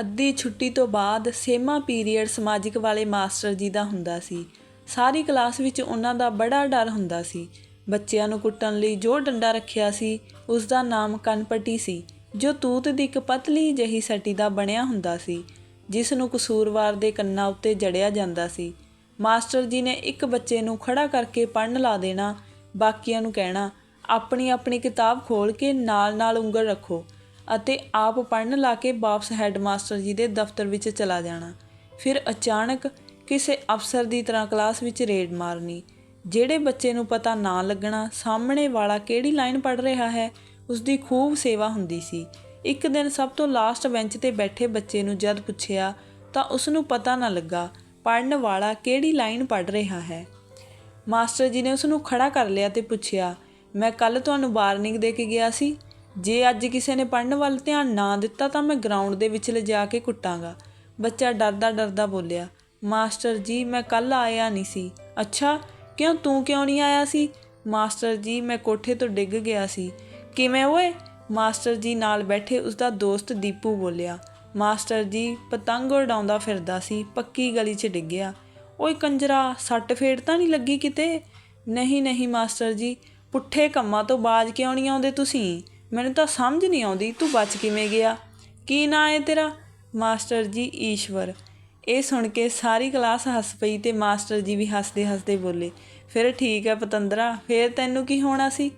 ਅੱਧੀ ਛੁੱਟੀ ਤੋਂ ਬਾਅਦ ਸੇਮਾ ਪੀਰੀਅਡ ਸਮਾਜਿਕ ਵਾਲੇ ਮਾਸਟਰ ਜੀ ਦਾ ਹੁੰਦਾ ਸੀ। ਸਾਰੀ ਕਲਾਸ ਵਿੱਚ ਉਹਨਾਂ ਦਾ ਬੜਾ ਡਰ ਹੁੰਦਾ ਸੀ। ਬੱਚਿਆਂ ਨੂੰ ਕੁੱਟਣ ਲਈ ਜੋ ਡੰਡਾ ਰੱਖਿਆ ਸੀ ਉਸ ਦਾ ਨਾਮ ਕਨਪਟੀ ਸੀ, ਜੋ ਤੂਤ ਦੀ ਇੱਕ ਪਤਲੀ ਜਿਹੀ ਸਟੀ ਦਾ ਬਣਿਆ ਹੁੰਦਾ ਸੀ, ਜਿਸ ਨੂੰ ਕਸੂਰਵਾਰ ਦੇ ਕੰਨਾਂ ਉੱਤੇ ਜੜਿਆ ਜਾਂਦਾ ਸੀ। ਮਾਸਟਰ ਜੀ ਨੇ ਇੱਕ ਬੱਚੇ ਨੂੰ ਖੜਾ ਕਰਕੇ ਪੜਨ ਲਾ ਦੇਣਾ, ਬਾਕੀਆਂ ਨੂੰ ਕਹਿਣਾ, ਆਪਣੀ ਆਪਣੀ ਕਿਤਾਬ ਖੋਲ ਕੇ ਨਾਲ-ਨਾਲ ਉਂਗਲ ਰੱਖੋ। ਅਤੇ ਆਪ ਪੜਨ ਲਾ ਕੇ ਵਾਪਸ ਹੈੱਡਮਾਸਟਰ ਜੀ ਦੇ ਦਫ਼ਤਰ ਵਿੱਚ ਚਲਾ ਜਾਣਾ। ਫਿਰ ਅਚਾਨਕ ਕਿਸੇ ਅਫਸਰ ਦੀ ਤਰ੍ਹਾਂ ਕਲਾਸ ਵਿੱਚ ਰੇਡ ਮਾਰਨੀ, ਜਿਹੜੇ ਬੱਚੇ ਨੂੰ ਪਤਾ ਨਾ ਲੱਗਣਾ, ਸਾਹਮਣੇ ਵਾਲਾ ਕਿਹੜੀ ਲਾਈਨ ਪੜ ਰਿਹਾ ਹੈ ਉਸ ਦੀ ਖੂਬ ਸੇਵਾ ਹੁੰਦੀ ਸੀ। ਇੱਕ ਦਿਨ ਸਭ ਤੋਂ ਲਾਸਟ ਬੈਂਚ ਤੇ ਬੈਠੇ ਬੱਚੇ ਨੂੰ ਜਦ ਪੁੱਛਿਆ ਤਾਂ ਉਸ ਨੂੰ ਪਤਾ ਨਾ ਲੱਗਾ ਪੜਨ ਵਾਲਾ ਕਿਹੜੀ ਲਾਈਨ ਪੜ ਰਿਹਾ ਹੈ। ਮਾਸਟਰ ਜੀ ਨੇ ਉਸ ਨੂੰ ਖੜਾ ਕਰ ਲਿਆ ਤੇ ਪੁੱਛਿਆ, ਮੈਂ ਕੱਲ ਤੁਹਾਨੂੰ ਵਾਰਨਿੰਗ ਦੇ ਕੇ ਗਿਆ ਸੀ ਜੇ ਅੱਜ ਕਿਸੇ ਨੇ ਪੜਨ ਵੱਲ ਧਿਆਨ ਨਾ ਦਿੱਤਾ ਤਾਂ ਮੈਂ ਗਰਾਊਂਡ ਦੇ ਵਿੱਚ ਲਿਜਾ ਕੇ ਕੁੱਟਾਂਗਾ। ਬੱਚਾ ਡਰਦਾ ਡਰਦਾ ਬੋਲਿਆ, ਮਾਸਟਰ ਜੀ, ਮੈਂ ਕੱਲ ਆਇਆ ਨਹੀਂ ਸੀ। ਅੱਛਾ, ਕਿਉਂ? ਤੂੰ ਕਿਉਂ ਨਹੀਂ ਆਇਆ ਸੀ? ਮਾਸਟਰ ਜੀ, ਮੈਂ ਕੋਠੇ ਤੋਂ ਡਿੱਗ ਗਿਆ ਸੀ। ਕਿਵੇਂ ਓਏ? ਮਾਸਟਰ ਜੀ ਨਾਲ ਬੈਠੇ ਉਸ ਦਾ ਦੋਸਤ ਦੀਪੂ ਬੋਲਿਆ, ਮਾਸਟਰ ਜੀ, ਪਤੰਗ ਉਡਾਉਂਦਾ ਫਿਰਦਾ ਸੀ, ਪੱਕੀ ਗਲੀ 'ਚ ਡਿੱਗਿਆ। ਓਏ ਕੰਜਰਾ, ਸੱਟ ਫੇੜ ਤਾਂ ਨਹੀਂ ਲੱਗੀ ਕਿਤੇ? ਨਹੀਂ ਨਹੀਂ ਮਾਸਟਰ ਜੀ, ਪੁੱਠੇ ਕੰਮਾਂ ਤੋਂ ਬਾਜ ਕਿਉਂ ਨਹੀਂ ਆਉਂਦੇ ਤੁਸੀਂ? ਮੈਨੂੰ ਤਾਂ ਸਮਝ ਨਹੀਂ ਆਉਂਦੀ, ਤੂੰ ਬਚ ਕਿਵੇਂ ਗਿਆ? ਕੀ ਨਾਂ ਹੈ ਤੇਰਾ? ਮਾਸਟਰ ਜੀ ਈਸ਼ਵਰ। ਇਹ ਸੁਣ ਕੇ ਸਾਰੀ ਕਲਾਸ ਹੱਸ ਪਈ ਤੇ ਮਾਸਟਰ ਜੀ ਵੀ ਹੱਸਦੇ ਹੱਸਦੇ ਬੋਲੇ, ਫਿਰ ਠੀਕ ਹੈ ਪਤੰਦਰਾ, ਫਿਰ ਤੈਨੂੰ ਕੀ ਹੋਣਾ ਸੀ?